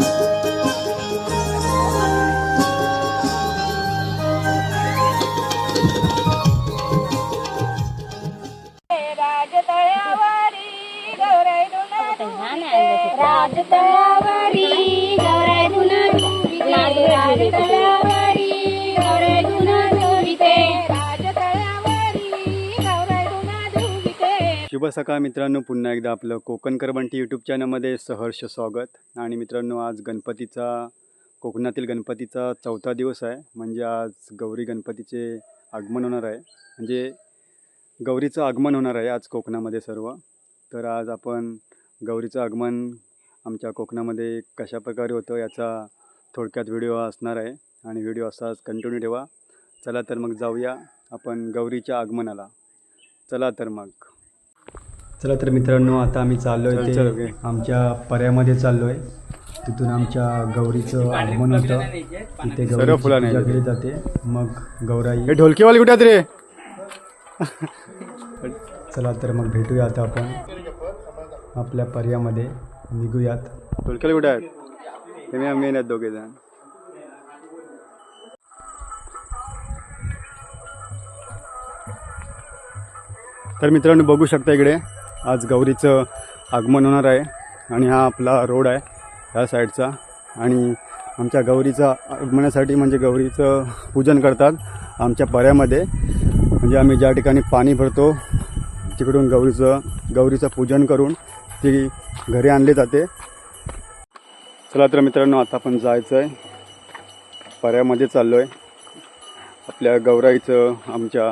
Thank you. शुभ सकाळ मित्रांनो. पुन्हा एकदा आपलं कोकण करबंटी यूट्यूब चॅनलमध्ये सहर्ष स्वागत. आणि मित्रांनो आज गणपतीचा कोकणातील गणपतीचा चौथा दिवस आहे. म्हणजे आज गौरी गणपतीचे आगमन होणार आहे. म्हणजे गौरीचं आगमन होणार आहे आज कोकणामध्ये सर्व. तर आज आपण गौरीचं आगमन आमच्या कोकणामध्ये कशा प्रकारे होतं याचा थोडक्यात व्हिडिओ असणार आहे. आणि व्हिडिओ असाच कंटिन्यू ठेवा. चला तर मग जाऊया आपण गौरीच्या आगमनाला. चला तर मग. चला तर मित्रांनो आता आम्ही चाललो आहे ते आमच्या पर्यामध्ये चाललो आहे तिथून आमच्या गौरीचं आगमन होतं. तिथे गौरीची पूजा केली जाते. मग गौराई हे ढोलकीवाली कुठे रे? चला तर मग भेटूया आता आपण. आपल्या पर्यामध्ये निघूयात. ढोलकीवाली कुठे आहेत? हे मी आम्ही आहेत दोघे जण. तर मित्रांनो बघू शकता इकडे. आज गौरीचं आगमन होणार आहे आणि हा आपला रोड आहे ह्या साईडचा. आणि आमच्या गौरीचा आगमनासाठी म्हणजे गौरीचं पूजन करतात आमच्या पर्यामध्ये म्हणजे आम्ही ज्या ठिकाणी पाणी भरतो तिकडून गौरीचं गौरीचं पूजन करून ती घरी आणली जाते. चला तर मित्रांनो आता आपण जायचं आहे पऱ्यामध्ये चाललो आहे आपल्या गौराईचं आमच्या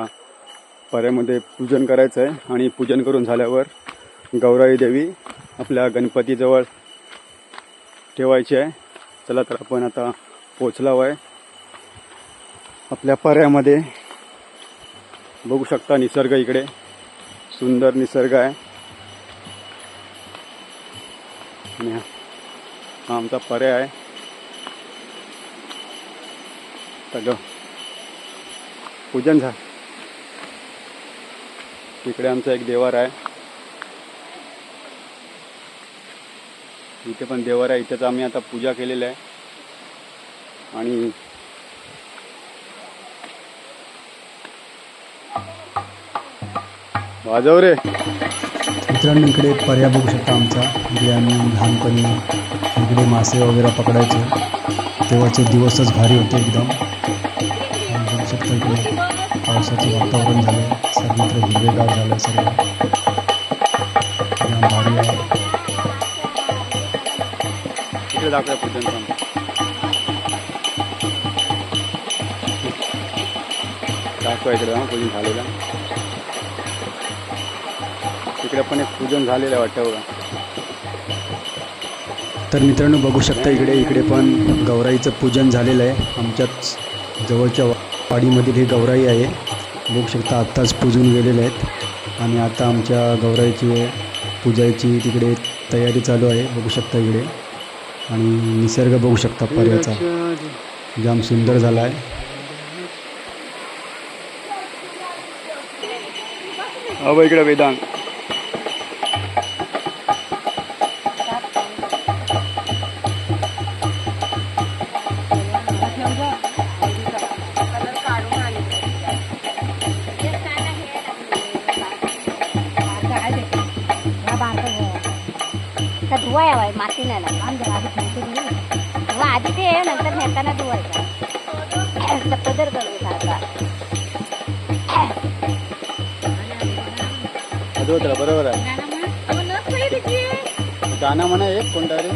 पर्यामध्ये पूजन करायचं आहे आणि पूजन करून झाल्यावर गौराई देवी आपल्या गणपतीजवळ ठेवायची आहे. चला तर आपण आता पोचलाव आहे. आपल्या पर्यामध्ये बघू शकता निसर्ग इकडे. सुंदर निसर्ग आहे. हा आमचा पर्याय आहे. तर पूजन झालं. इकडे आमचा एक देवार आहे. इथे पण देवार आहे. इथेच आम्ही आता पूजा केलेली आहे. आणि वाजव रे. मित्रांनो इकडे पर्याय बघू शकता आमचा. इकडे आम्ही लहानपणी इकडे मासे वगैरे पकडायचे. तेव्हाचे दिवसच भारी होते एकदम. बघू शकता इकडे पावसाचं वातावरण झालं सर्वत्र हिरवेगार झालं सर्व. एकदम भारी आहे दाखवा दाखवा इकडे पूजन झालेलं. इकडे पण एक पूजन झालेलं आहे वाटतं बघा. तर मित्रांनो बघू शकता इकडे इकडे पण गौराईचं पूजन झालेलं आहे. आमच्याच जवळच्या वाडीमधील ही गौराई आहे. बघू शकता आत्ताच पूजून गेलेले आहेत. आणि आता आमच्या गौराईची पूजायची तिकडे तयारी चालू आहे. बघू शकता इकडे. आणि निसर्ग बघू शकता पर्याचा. जाम सुंदर झाला आहे अहो इकडे वेदांत. आमच्या आधी ते नंतर नेताना धुवायचा. पदर करू सारखा. आठवत बरोबर आहे. गाणं म्हणा एक कोणता रे.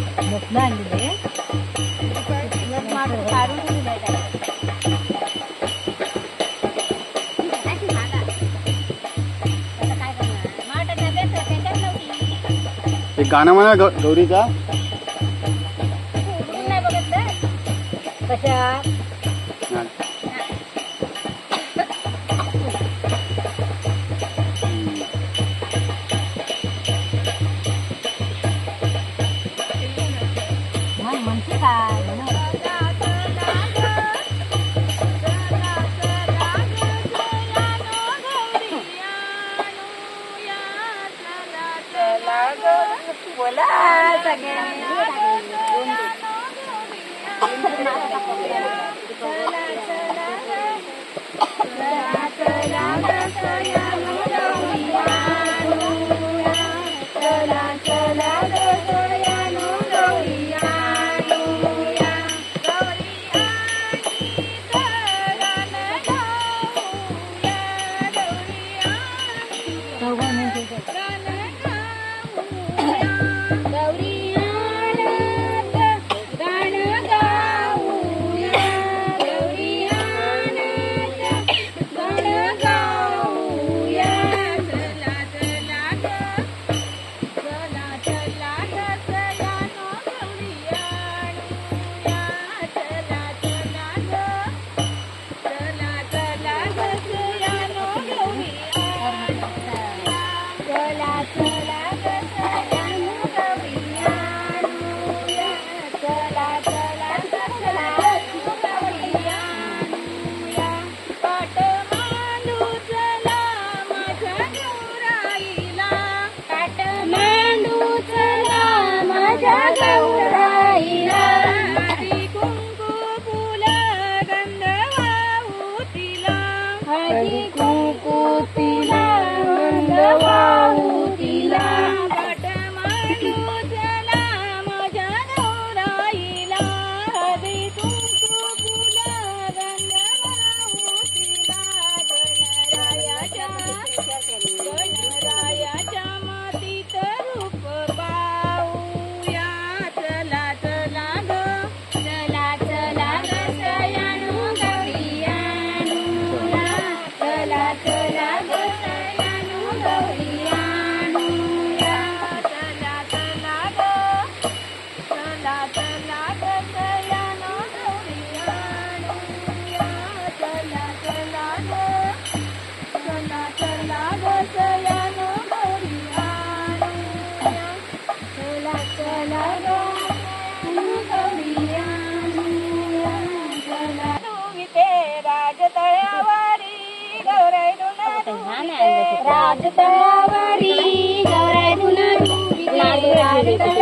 एक गाणं म्हणा गौ- गौरीचा. कशा हा. हा, म्हणते काय म्हणा. बोला तळावरी गौराय धुना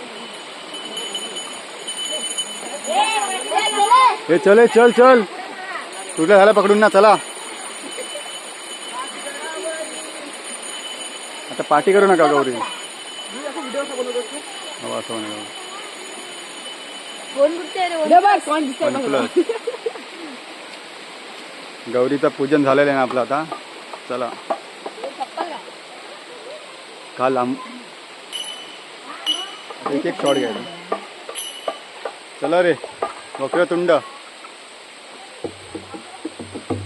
हे ए चल चल. तुझ्या झाला पकडून ना चला. आता पार्टी करू नका गौरी. हो, गौरीचं पूजन झालेलं आहे ना आपलं आता. चला. काल लांब एक एक शॉट घ्यायला चला रे मोकळं तुंड.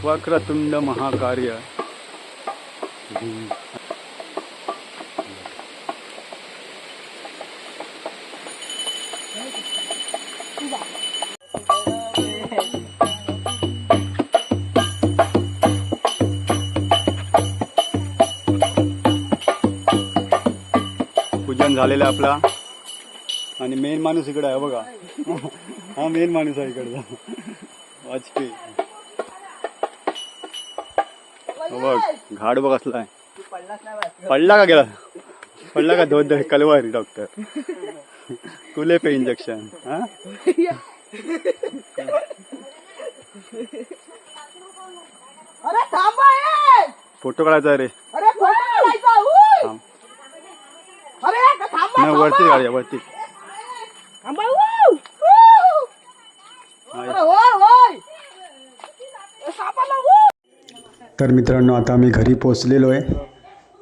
वक्रतुंड महाकार्य। पूजन झालेलं आपला. आणि मेन माणूस इकडे आहे बघा. हा मेन माणूस आहे इकडचा. वाजपेयी. बघ घाट बघ असला पडला का गेला? पडला का दोन कलवारी डॉक्टर कुले पे इंजेक्शन हा! फोटो काढायचा रे. वरती काढूया वरती. तर मित्रांनो आता आम्ही घरी पोचलेलो आहे.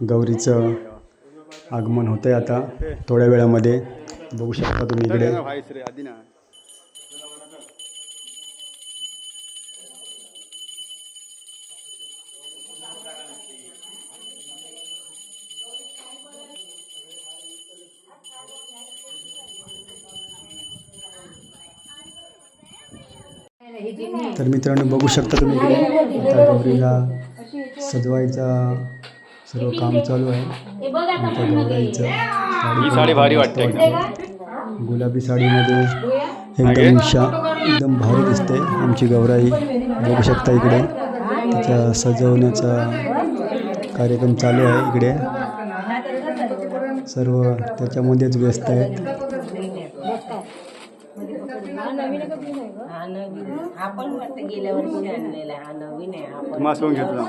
गौरीचं आगमन होतं आहे आता थोड्या वेळामध्ये. बघू शकता तुम्ही इकडे. तर मित्रांनो बघू शकता तुम्ही इकडे. आता गौरीला सजवायचा सर्व काम चालू आहे. आमच्या गौराईचं ही साडी भारी वाटते गुलाबी साडीमध्ये एकदम शा एकदम भारी दिसते. आमची गौराई बघू शकता इकडे. तिच्या सजवण्याचा कार्यक्रम चालू आहे इकडे. सर्व त्याच्यामध्येच व्यस्त आहेत. हा नवीन हा पण वाटतं गेल्या वर्षी आणलेला आहे. हा नवीन आहे. हा. पण मास्क लावून घेतला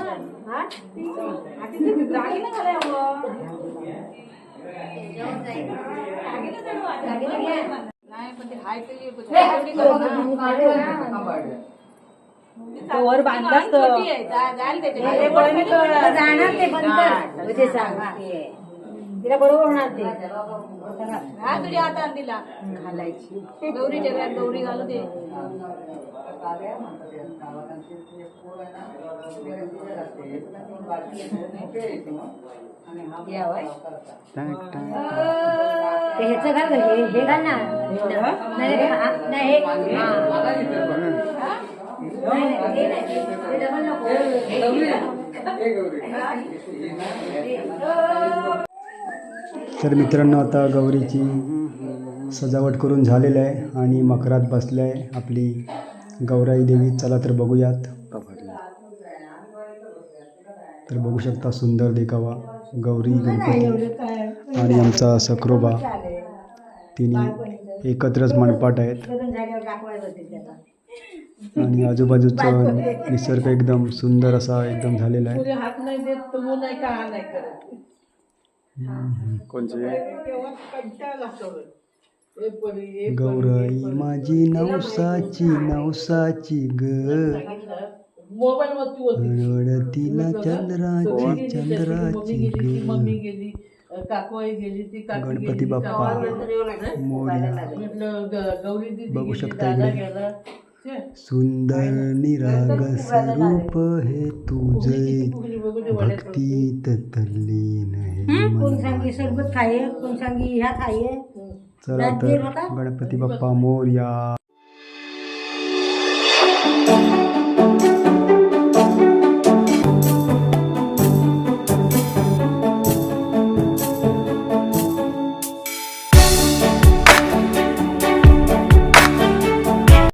वर बांधलाच तर. जाणार ते बंद म्हणजे सांग तिला बरोबर होणार ते हा तुझ्या हातात दिला घालायची गौरी ठेव्यात गौरी घालू दे ते ह्याचं घाल गं, हे हे घाल ना नाही नाही, हा, नाही हे हा. नाही, नाही, ते नाही, ते डबल नको. तर मित्रांनो आता गौरीची सजावट करून झालेलं आहे आणि मकरात बसले आहे आपली गौराई देवी. चला तर बघूयात. तर बघू शकता सुंदर देखावा गौरी गणपती आणि आमचा सक्रोबा तिने एकत्रच मनपाट आहेत. आणि आजूबाजूचं निसर्ग एकदम सुंदर असा एकदम झालेला आहे. कोणचे? गौराई माझी नवसाची नवसाची ग. हळवळतीला चंद्राची चंद्राची मम्मी ग. गेली काकूई गेली ती काकू गणपती बाप्पा. मोरया. म्हटलं ग- गौरी दिदी बघू शकता सुंदर निराग स्वरूप हे तुझे. भक्तीत तल्लीन हे? कोण मन. सांगी सरबत खाये? कोण सांगी ह्या खाये? चला तर गणपती बाप्पा मोरया.